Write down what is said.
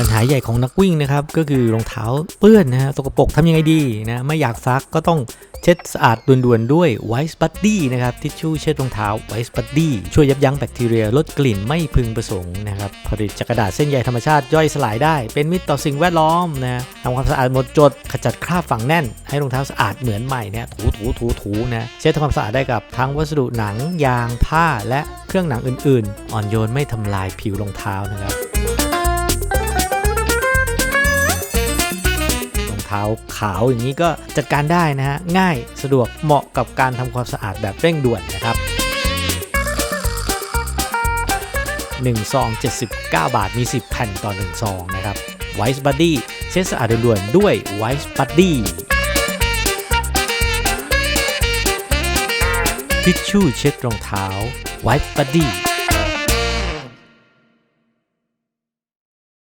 ปัญหาใหญ่ของนักวิ่งนะครับก็คือรองเท้าเปื้อนนะฮะสกปรกทำยังไงดีนะไม่อยากซักก็ต้องเช็ดสะอาดด่วนๆด้วย White Buddy นะครับทิชชู่เช็ดรองเท้า White Buddy ช่วยยับยั้งแบคทีเรียลดกลิ่นไม่พึงประสงค์นะครับผลิตจากกระดาษเส้นใยธรรมชาติย่อยสลายได้ เป็นมิตรต่อสิ่งแวดล้อมนะทำความสะอาดหมดจดขจัดคราบฝังแน่น ให้รองเท้าสะอาดเหมือนใหม่เนี่ยถูถูถูถูนะเช็ดทำความสะอาดได้กับทั้งวัสดุหนังยางผ้าและเครื่องหนังอื่นๆ อ่อนโยนไม่ทำลายผิวรองเท้านะครับ เท้าขาวอย่างนี้ก็จัดการได้นะฮะง่ายสะดวกเหมาะกับการทำความสะอาดแบบเร่งด่วนนะครับ1ซอง79 บาทมี 10 แผ่นต่อ 1 ซองนะครับ Wise Buddy เช็ดสะอาดด่วนด้วย Wise Buddy ทิชชู่เช็ดรองเท้า Wise Buddy